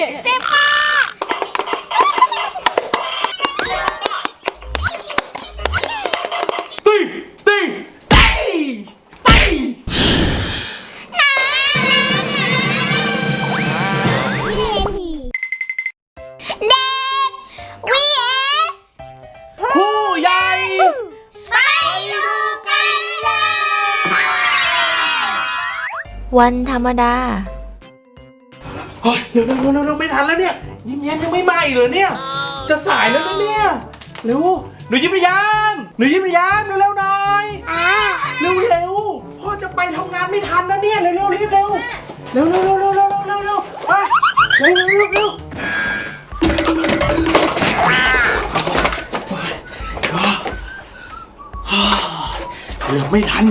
เจ็บมากตีตีตีตีเด็ก vs ผู้ใหญ่ไปดูกันเลยวันธรรมดา เฮ้ยเร็วเร็วเร็วเร็วไม่ทันแล้วเนี่ย ยิ้มแย้มยังไม่มาอีกเหรอเนี่ย จะสายแล้วนะเนี่ยเร็วหนูยิ้มระยามหนูยิ้มระยามเร็วเร็วหน่อยอ่าเร็วเร็วพ่อจะไปทำงานไม่ทันนะเนี่ยเร็วเร็วรีบเร็วเร็วเร็วเร็วเร็วเร็วเร็วเร็วไปเร็วเร็วเร็วเร็วเกือบไม่ทัน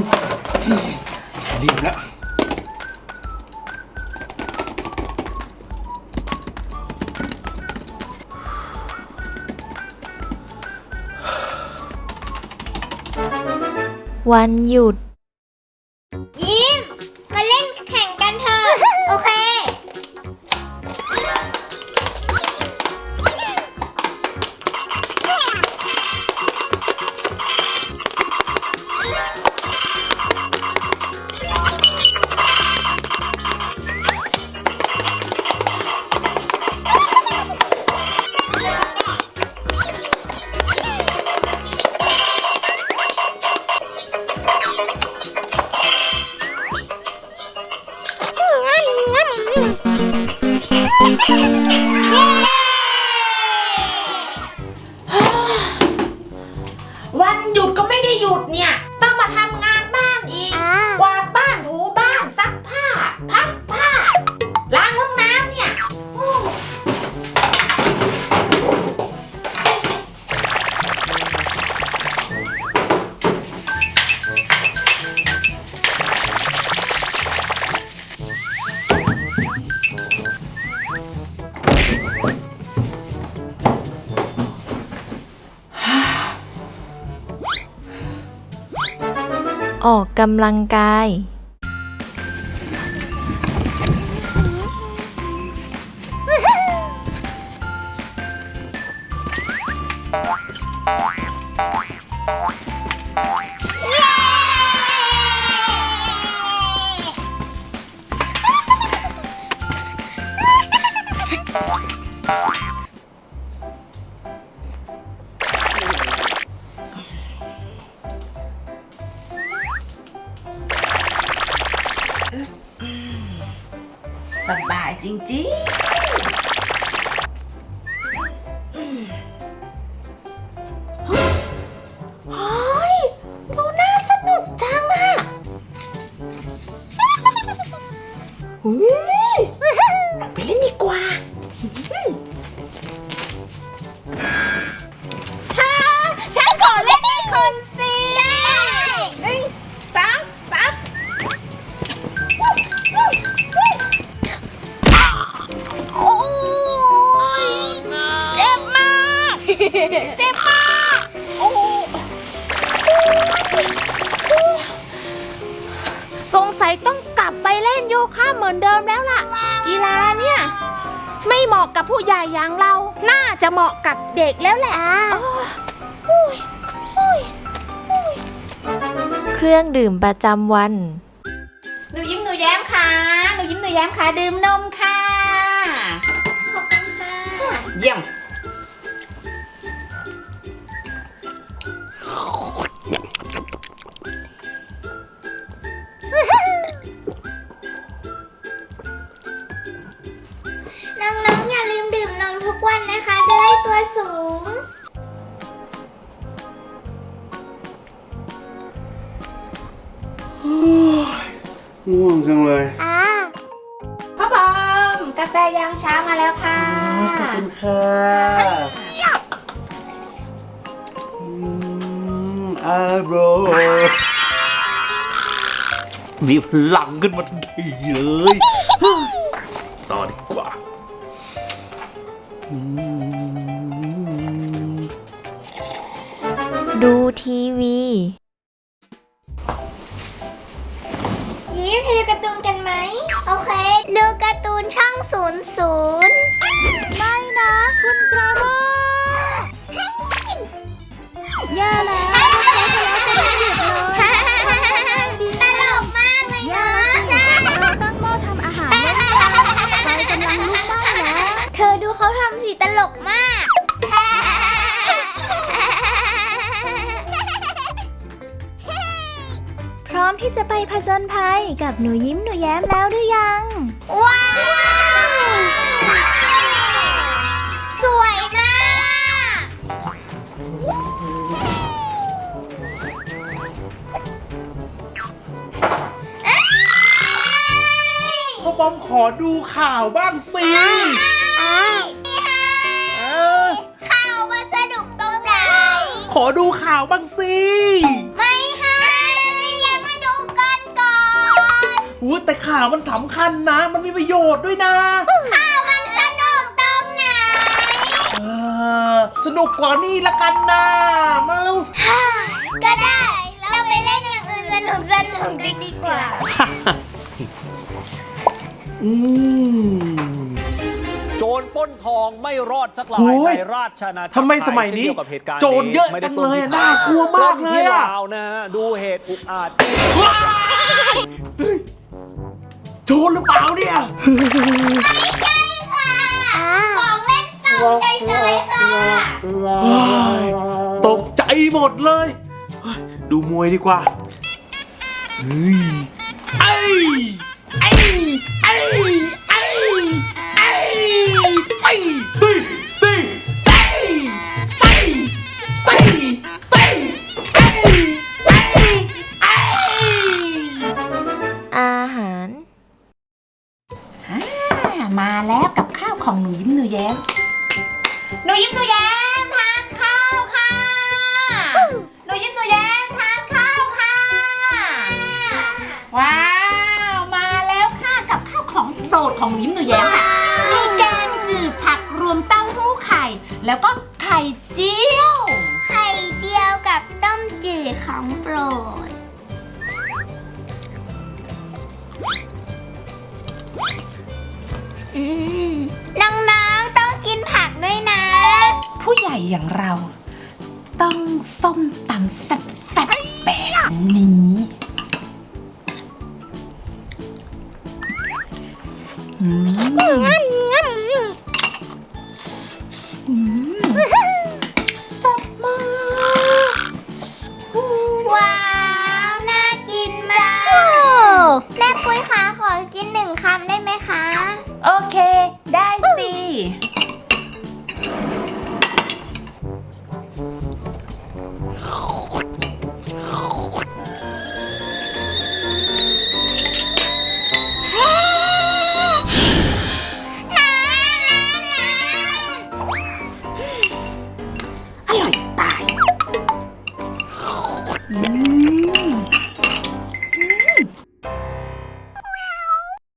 วันหยุด ออกกำลังกาย สบายจริงๆ ยต้องกลับไปเล่นโยคะเหมือนเดิมแล้วล่ะ กีฬาเนี่ย ไม่เหมาะกับผู้ใหญ่อย่างเรา น่าจะเหมาะกับเด็กแล้วแหละอ่าโอ้ยโอ้ยเครื่องดื่มประจำวัน หนูยิ้มหนูแย้มค่ะ หนูยิ้มหนูแย้มค่ะ ดื่มนมค่ะ ขอบคุณค่ะ เยี่ยม จะได้ตัวสูง ง่วงจังเลยอ่าพ่อพอมกาแฟยามเช้ามาแล้วค่ะ ขอบคุณค่ะอืมอร่อยมีพลังขึ้นมาทันทีเลย นกันไหมโอเคดูการ์ตูนช่องศูนย์ศูนย์นะ คุณกระรอกแย่แล้วเขาทะเลาะกันไม่หยุดเลยตลกมากเลยนะเราตั้งหม้อทำอาหารไว้ไฟกำลังลุกไหม้แล้ว เธอดูเขาทำสิตลกมาก พร้อมที่จะไปผจญภัยกับหนูยิ้มหนูแย้มแล้วหรือยัง ว้าว ขอดูข่าวบ้างสิเออข่าวมาสนุกตรงไหน ขอดูข่าวบ้างสิไม่ให้นี่ยังมาดูกันก่อนอู้แต่ข่าวมันสำคัญนะ มันมีประโยชน์ด้วยนะ ข่าวมันสนุกตรงไหน เออ สนุกกว่านี่ละกันนะ มาเร็วก็ได้ เราไปเล่นอย่างอื่นสนุกสนุกกันดีกว่า อืม โจรปล้นทองไม่รอดสักราโอ้ยยในราชอาณาจักรทำไมสมัยนี้เช่เดีวกับเหตุการณ์โจรเยอะจังเลยอะน่ากลัวมากเลยอะปนที่ลาวนะฮะดูเหตุอุกอาจว้ายเฮ้ยโจรหรือเปล่าเนี่ย ของเล่นเต่าเฉยๆค่ะว้ายตกใจหมดเลยเฮ้ยดูมวยดีกว่าเฮ้ยไอ้ไอ้ไอ้ไอ้ไอ้ไอ้ตีตีตีตีตีตีไอ้ไอ้ไอ้อาหารมาแล้วกับข้าวของหนูยิ้มหนูแย้มหนูยิ้มหนูแย้ม แล้วก็ไข่เจียว ไข่เจียวกับต้มจืดของโปรด อืมน้องๆต้องกินผักด้วยนะ ผู้ใหญ่อย่างเรา ต้องส้มตำแซ่บๆแบบนี้ อืม แม่